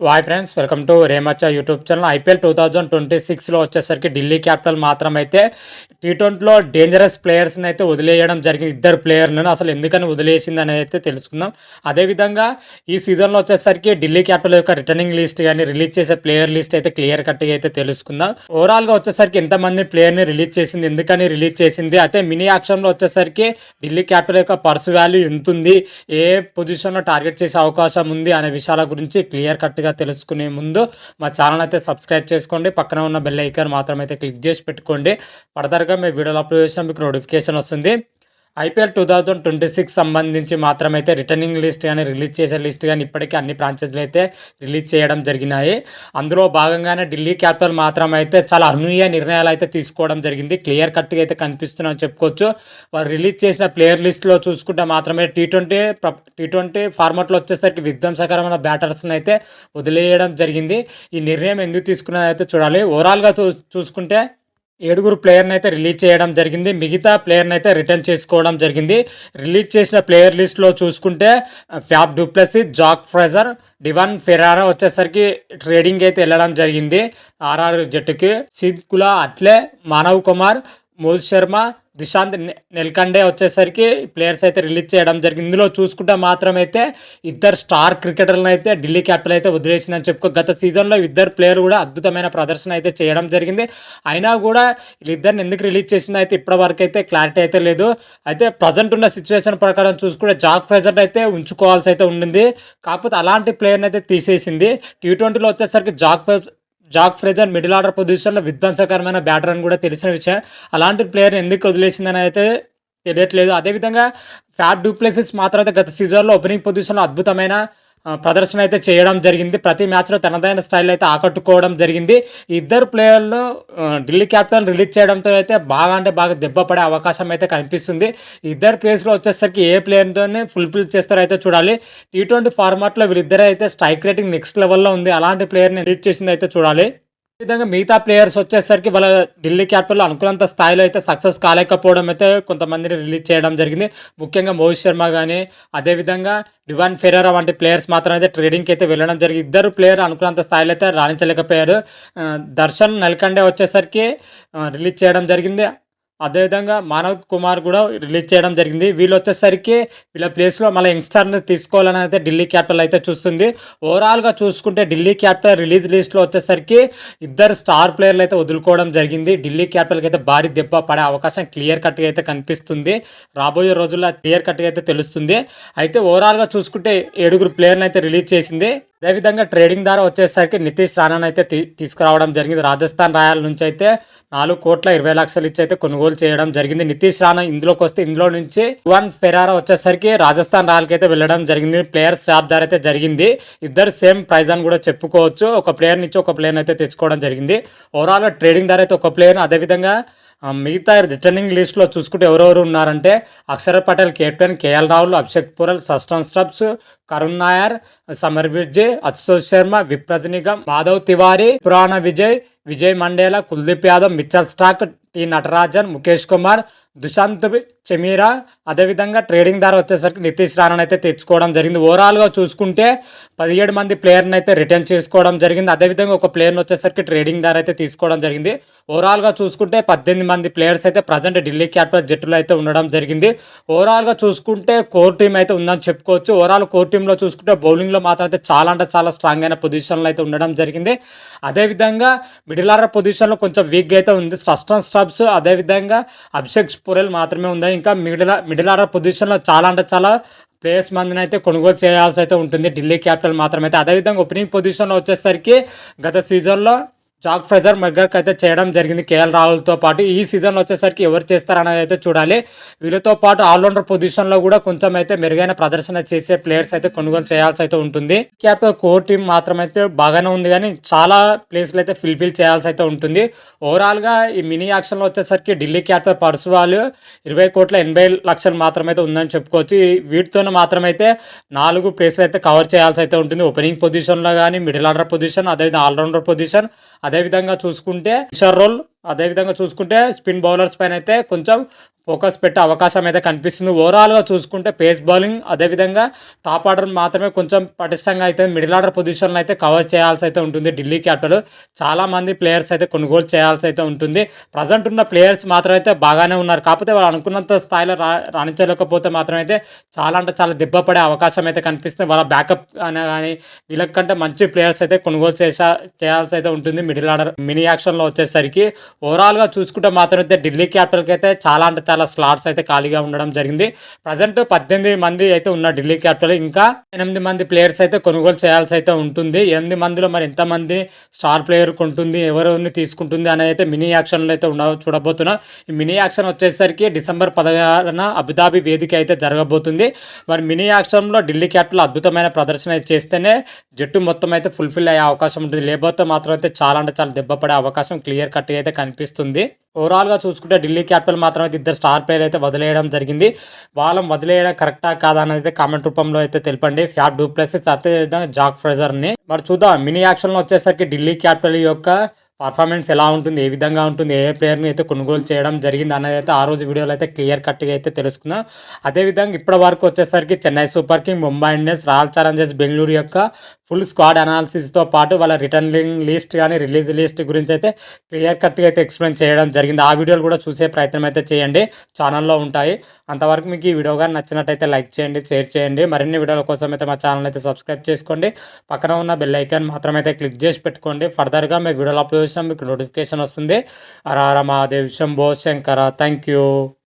వాయ్ friends welcome to రేమచ్చ YouTube channel IPL two thousand twenty సిక్స్లో వచ్చేసరికి ఢిల్లీ క్యాపిటల్ మాత్రం అయితే టీ ట్వంటీలో డేంజరస్ ప్లేయర్స్ని అయితే వదిలేయడం జరిగింది. ఇద్దరు ప్లేయర్లను అసలు ఎందుకని వదిలేసింది అనేది అయితే తెలుసుకుందాం. అదేవిధంగా ఈ సీజన్లో వచ్చేసరికి ఢిల్లీ క్యాపిటల్ యొక్క రిటర్నింగ్ లిస్ట్ కానీ రిలీజ్ చేసే ప్లేయర్ లిస్ట్ అయితే క్లియర్ కట్గా అయితే తెలుసుకుందాం. ఓవరాల్గా వచ్చేసరికి ఎంతమంది ప్లేయర్ని రిలీజ్ చేసింది ఎందుకని రిలీజ్ చేసింది అయితే మినీ యాక్షన్లో వచ్చేసరికి ఢిల్లీ క్యాపిటల్ యొక్క పర్స్ వాల్యూ ఎంత ఉంది ఏ పొజిషన్లో టార్గెట్ చేసే అవకాశం ఉంది అనే విషయాల గురించి క్లియర్ కట్గా తెలుసుకునే ముందు మా ఛానల్ అయితే సబ్స్క్రైబ్ చేసుకోండి. పక్కన ఉన్న బెల్ ఐకాన్ మాత్రం అయితే క్లిక్ చేసి పెట్టుకోండి. ఫర్దర్గా మేము వీడియోలు అప్లోడ్ చేసినా మీకు నోటిఫికేషన్ వస్తుంది. IPL two thousand twenty six సంబంధించి మాత్రమైతే రిటర్నింగ్ లిస్ట్ కానీ రిలీజ్ చేసే లిస్ట్ కానీ ఇప్పటికీ అన్ని ఫ్రాంచైజీలు అయితే రిలీజ్ చేయడం జరిగినాయి. అందులో భాగంగానే ఢిల్లీ క్యాపిటల్ మాత్రం అయితే చాలా అనూహ్య నిర్ణయాలు అయితే తీసుకోవడం జరిగింది. క్లియర్ కట్గా అయితే కనిపిస్తున్నాయని చెప్పుకోవచ్చు. వారు రిలీజ్ చేసిన ప్లేయర్ లిస్ట్లో చూసుకుంటే మాత్రమే టీ ట్వంటీ టీ ట్వంటీ ఫార్మాట్లో వచ్చేసరికి విధ్వంసకరమైన బ్యాటర్స్ని అయితే వదిలేయడం జరిగింది. ఈ నిర్ణయం ఎందుకు తీసుకున్నది అయితే చూడాలి. ఓవరాల్గా చూ చూసుకుంటే ఏడుగురు ప్లేయర్ని అయితే రిలీజ్ చేయడం జరిగింది. మిగతా ప్లేయర్ని అయితే రిటర్న్ చేసుకోవడం జరిగింది. రిలీజ్ చేసిన ప్లేయర్ లిస్ట్లో చూసుకుంటే Faf du Plessis Jake Fraser Donovan Ferreira వచ్చేసరికి ట్రేడింగ్ అయితే వెళ్ళడం జరిగింది. ఆర్ఆర్ జట్టుకి. సిద్కులా అట్లే మానవ్ కుమార్ మోహిత్ శర్మ దిశాంత్ నెల్కండే వచ్చేసరికి ప్లేయర్స్ అయితే రిలీజ్ చేయడం జరిగింది. ఇందులో చూసుకుంటే మాత్రమైతే ఇద్దరు స్టార్ క్రికెటర్లను అయితే ఢిల్లీ క్యాపిటల్ అయితే వదిలేసిందని చెప్పుకో గత సీజన్లో ఇద్దరు ప్లేయర్ కూడా అద్భుతమైన ప్రదర్శన అయితే చేయడం జరిగింది. అయినా కూడా వీళ్ళిద్దరిని ఎందుకు రిలీజ్ చేసిందో అయితే ఇప్పటివరకు అయితే క్లారిటీ అయితే లేదు. అయితే ప్రజెంట్ ఉన్న సిచ్యువేషన్ ప్రకారం చూసుకుంటే జాక్ ప్రెజెంట్ అయితే ఉంచుకోవాల్సి అయితే ఉండింది. కాకపోతే అలాంటి ప్లేయర్ని అయితే తీసేసింది. టీ ట్వంటీలో వచ్చేసరికి Jake Jake Fraser middle order పొజిషన్లో విధ్వంసకరమైన బ్యాటర్ అని కూడా తెలిసిన విషయం. అలాంటి ప్లేయర్ని ఎందుకు వదిలేసిందని అయితే తెలియట్లేదు. అదేవిధంగా ఫ్యాట్ డూప్లెసెస్ మాత్రం అయితే గత సీజన్లో ఓపెనింగ్ పొజిషన్లో అద్భుతమైన ప్రదర్శన అయితే చేయడం జరిగింది. ప్రతి మ్యాచ్లో తనదైన స్టైల్ అయితే ఆకట్టుకోవడం జరిగింది. ఇద్దరు ప్లేయర్లు ఢిల్లీ క్యాపిటల్ రిలీజ్ చేయడంతో అయితే బాగా అంటే బాగా దెబ్బ పడే అవకాశం అయితే కనిపిస్తుంది. ఇద్దరు ప్లేయర్స్లో వచ్చేసరికి ఏ ప్లేయర్తోనే ఫుల్ఫిల్ చేస్తారో అయితే చూడాలి. టీ ట్వంటీ ఫార్మాట్లో వీళ్ళిద్దరే అయితే స్ట్రైక్ రేటింగ్ నెక్స్ట్ లెవెల్లో ఉంది. అలాంటి ప్లేయర్ని రిలీజ్ చేసింది అయితే చూడాలి. విధంగా మిగతా ప్లేయర్స్ వచ్చేసరికి వాళ్ళ ఢిల్లీ క్యాపిటల్ అనుకున్నంత స్థాయిలో అయితే సక్సెస్ కాలేకపోవడం అయితే కొంతమందిని రిలీజ్ చేయడం జరిగింది. ముఖ్యంగా మోహిత్ శర్మ కానీ అదేవిధంగా డివాన్ ఫెరారా వంటి ప్లేయర్స్ మాత్రం అయితే ట్రేడింగ్కి అయితే వెళ్ళడం జరిగింది. ఇద్దరు ప్లేయర్ అనుకున్నంత స్థాయిలో అయితే రాణించలేకపోయారు. దర్శన్ నల్కండే వచ్చేసరికి రిలీజ్ చేయడం జరిగింది. అదేవిధంగా మానవ్ కుమార్ కూడా రిలీజ్ చేయడం జరిగింది. వీళ్ళు వచ్చేసరికి వీళ్ళ ప్లేస్లో మళ్ళీ యంగ్స్టర్ని తీసుకోవాలని అయితే ఢిల్లీ క్యాపిటల్ అయితే చూస్తుంది. ఓవరాల్గా చూసుకుంటే ఢిల్లీ క్యాపిటల్ రిలీజ్ లిస్ట్లో వచ్చేసరికి ఇద్దరు స్టార్ ప్లేయర్లు అయితే వదులుకోవడం జరిగింది. ఢిల్లీ క్యాపిటల్కి అయితే భారీ దెబ్బ పడే అవకాశం క్లియర్ కట్గా అయితే కనిపిస్తుంది. రాబోయే రోజుల్లో క్లియర్ కట్గా అయితే తెలుస్తుంది. అయితే ఓవరాల్గా చూసుకుంటే ఏడుగురు ప్లేయర్ని అయితే రిలీజ్ చేసింది. అదేవిధంగా ట్రేడింగ్ ద్వారా వచ్చేసరికి నితీష్ రాణాని అయితే తీ- తీసుకురావడం జరిగింది. రాజస్థాన్ రాయల్ నుంచి అయితే నాలుగు కోట్ల ఇరవై లక్షలు ఇచ్చి అయితే కొనుగోలు చేయడం జరిగింది. నితీష్ రాణా ఇందులోకి వస్తే ఇందులో నుంచి వన్ ఫెరారా వచ్చేసరికి రాజస్థాన్ రాయల్కి అయితే వెళ్ళడం జరిగింది. ప్లేయర్ స్టాప్ ద్వారా అయితే జరిగింది. ఇద్దరు సేమ్ ప్రైజ్ అని కూడా చెప్పుకోవచ్చు. ఒక ప్లేయర్ నుంచి ఒక ప్లేయర్ అయితే తెచ్చుకోవడం జరిగింది. ఓవరాల్ ట్రేడింగ్ ద్వారా అయితే ఒక ప్లేయర్ అదేవిధంగా మిగతా రిటర్నింగ్ లిస్ట్లో చూసుకుంటే ఎవరెవరు ఉన్నారంటే Akshar Patel captain KL Rahul Abhishek Porel Tristan Stubbs Karun Nair Samar Vijay Ashutosh Sharma Vipraj Nigam Madhav Tiwari Tripurana Vijay Vijay Mandela Kuldeep Yadav Mitchell Starc T Natarajan Mukesh Kumar Dushmantha Chameera. అదేవిధంగా trading ద్వారా వచ్చేసరికి నితీష్ రాణాని అయితే తెచ్చుకోవడం జరిగింది. ఓవరాల్గా చూసుకుంటే పదిహేడు మంది ప్లేయర్ని అయితే రిటర్న్ చేసుకోవడం జరిగింది. అదేవిధంగా ఒక ప్లేయర్ని వచ్చేసరికి ట్రేడింగ్ ద్వారా అయితే తీసుకోవడం జరిగింది. ఓవరాల్గా చూసుకుంటే పద్దెనిమిది మంది ప్లేయర్స్ అయితే ప్రజెంట్ ఢిల్లీ క్యాపిటల్ జట్టులో అయితే ఉండడం జరిగింది. ఓవరాల్గా చూసుకుంటే కోర్ టీం అయితే ఉందని చెప్పుకోవచ్చు. ఓవరాల్ కోర్ టీంలో చూసుకుంటే బౌలింగ్లో మాత్రం అయితే చాలా అంటే చాలా స్ట్రాంగ్ అయిన పొజిషన్లో అయితే ఉండడం జరిగింది. అదేవిధంగా మిడిల్ ఆర్డర్ పొజిషన్లో కొంచెం వీక్గా అయితే ఉంది. స్పష్టం స్టబ్స్ అదేవిధంగా అభిషేక్ పురెల్ మాత్రమే ఉంది? ఇంకా మిడిల్ మిడిల్ ఆర్డర్ పొజిషన్లో చాలా అంటే చాలా ప్లేయర్స్ మందిని అయితే కొనుగోలు చేయాల్సి అయితే ఉంటుంది. ఢిల్లీ క్యాపిటల్ మాత్రమైతే. అదేవిధంగా ఓపెనింగ్ పొజిషన్లో వచ్చేసరికి గత సీజన్లో జాక్ ఫ్రెజర్ మెగ్గర్కి అయితే చేయడం జరిగింది కేఎల్ రాహుల్తో పాటు. ఈ సీజన్లో వచ్చేసరికి ఎవరు చేస్తారనేది అయితే చూడాలి. వీళ్ళతో పాటు ఆల్రౌండర్ పొజిషన్లో కూడా కొంచెం అయితే మెరుగైన ప్రదర్శన చేసే ప్లేయర్స్ అయితే కొనుగోలు చేయాల్సి అయితే ఉంటుంది. క్యాప్ కోర్ టీం మాత్రం అయితే బాగానే ఉంది కానీ చాలా ప్లేస్లు అయితే ఫిల్ఫిల్ చేయాల్సి అయితే ఉంటుంది. ఓవరాల్గా ఈ మినీ యాక్షన్లో వచ్చేసరికి ఢిల్లీ క్యాప్ పర్సు వాళ్ళు ఇరవై కోట్ల ఎనభై లక్షలు మాత్రమైతే ఉందని చెప్పుకోవచ్చు. వీటితోనే మాత్రమైతే నాలుగు ప్లేస్లు అయితే కవర్ చేయాల్సి అయితే ఉంటుంది. ఓపెనింగ్ పొజిషన్లో కానీ మిడిల్ ఆర్డర్ పొజిషన్ అదేవిధంగా ఆల్రౌండర్ పొజిషన్ అదేవిధంగా చూసుకుంటే ఫిషర్ రోల్ అదేవిధంగా చూసుకుంటే స్పిన్ బౌలర్స్ పైన అయితే కొంచెం ఫోకస్ పెట్టే అవకాశం అయితే కనిపిస్తుంది. ఓవరాల్గా చూసుకుంటే పేస్ బౌలింగ్ అదేవిధంగా టాప్ ఆర్డర్ మాత్రమే కొంచెం పటిష్టంగా అయితే మిడిల్ ఆర్డర్ పొజిషన్లో అయితే కవర్ చేయాల్సి అయితే ఉంటుంది. ఢిల్లీ క్యాపిటల్ చాలామంది ప్లేయర్స్ అయితే కొనుగోలు చేయాల్సి అయితే ఉంటుంది. ప్రజెంట్ ఉన్న ప్లేయర్స్ మాత్రం అయితే బాగానే ఉన్నారు. కాకపోతే వాళ్ళు అనుకున్నంత స్థాయిలో రా రాణించలేకపోతే మాత్రం అయితే చాలా అంటే చాలా దెబ్బ పడే అవకాశం అయితే కనిపిస్తుంది. వాళ్ళ బ్యాకప్ అనే కానీ వీళ్ళకంటే మంచి ప్లేయర్స్ అయితే కొనుగోలు చేసా చేయాల్సి అయితే ఉంటుంది మిడిల్ ఆర్డర్ మినీ యాక్షన్లో వచ్చేసరికి. ఓవరాల్గా చూసుకుంటే మాత్రం అయితే ఢిల్లీ క్యాపిటల్కి అయితే చాలా అంటే చాలా చాలా స్లాట్స్ అయితే ఖాళీగా ఉండడం జరిగింది. ప్రజెంట్ పద్దెనిమిది మంది అయితే ఉన్న ఢిల్లీ క్యాపిటల్ ఇంకా ఎనిమిది మంది ప్లేయర్స్ అయితే కొనుగోలు చేయాల్సి అయితే ఉంటుంది. ఎనిమిది మందిలో మరి ఎంతమంది స్టార్ ప్లేయర్ కొంటుంది ఎవరిని తీసుకుంటుంది అనేది అయితే మినీ యాక్షన్లు అయితే ఉన్న చూడబోతున్నాం. ఈ మినీ యాక్షన్ వచ్చేసరికి డిసెంబర్ పదహారున అబుదాబి వేదిక అయితే జరగబోతుంది. మరి మినీ యాక్షన్లో ఢిల్లీ క్యాపిటల్ అద్భుతమైన ప్రదర్శన అయితే చేస్తేనే జట్టు మొత్తం అయితే ఫుల్ఫిల్ అయ్యే అవకాశం ఉంటుంది. లేకపోతే మాత్రం అయితే చాలా అంటే చాలా దెబ్బ పడే అవకాశం క్లియర్ కట్గా అయితే కనిపిస్తుంది. ఓవరాల్గా చూసుకుంటే ఢిల్లీ క్యాపిటల్ మాత్రం అయితే ఇద్దరు స్టార్ ప్లేయర్ అయితే వదిలేయడం జరిగింది. వాళ్ళని వదిలేయడం కరెక్టా కాదా అనేది అయితే కామెంట్ రూపంలో అయితే తెలిపండి. ఫ్యాప్ డూప్లెసెస్ అదేవిధంగా జాక్ ఫ్రెజర్ని. మరి చూద్దాం మినీ యాక్షన్లో వచ్చేసరికి ఢిల్లీ క్యాపిటల్ యొక్క పర్ఫార్మెన్స్ ఎలా ఉంటుంది ఏ విధంగా ఉంటుంది ఏ ప్లేయర్ని అయితే కొనుగోలు చేయడం జరిగింది అనేది అయితే ఆ రోజు వీడియోలో అయితే క్లియర్ కట్గా అయితే తెలుసుకుందాం. అదేవిధంగా ఇప్పటి వరకు వచ్చేసరికి Chennai super king Mumbai Indians royal challengers Bengaluru యొక్క ఫుల్ స్క్వాడ్ అనాలిసిస్తో పాటు వాళ్ళ రిటర్నింగ్ లిస్ట్ కానీ రిలీజ్ లిస్ట్ గురించి అయితే క్లియర్ కట్గా అయితే ఎక్స్ప్లెయిన్ చేయడం జరిగింది. ఆ వీడియోలు కూడా చూసే ప్రయత్నం అయితే చేయండి. ఛానల్లో ఉంటాయి. అంతవరకు మీకు ఈ వీడియో కానీ నచ్చినట్టయితే లైక్ చేయండి షేర్ చేయండి. మరిన్ని వీడియోల కోసం అయితే మా ఛానల్ అయితే సబ్స్క్రైబ్ చేసుకోండి. పక్కన ఉన్న బెల్ ఐకాన్ మాత్రమైతే క్లిక్ చేసి పెట్టుకోండి. ఫర్దర్గా మీ వీడియోలు అప్లోడ్ చేసాం మీకు నోటిఫికేషన్ వస్తుంది. అరార మహాదేవ్ శంభో శంకర. Thank you.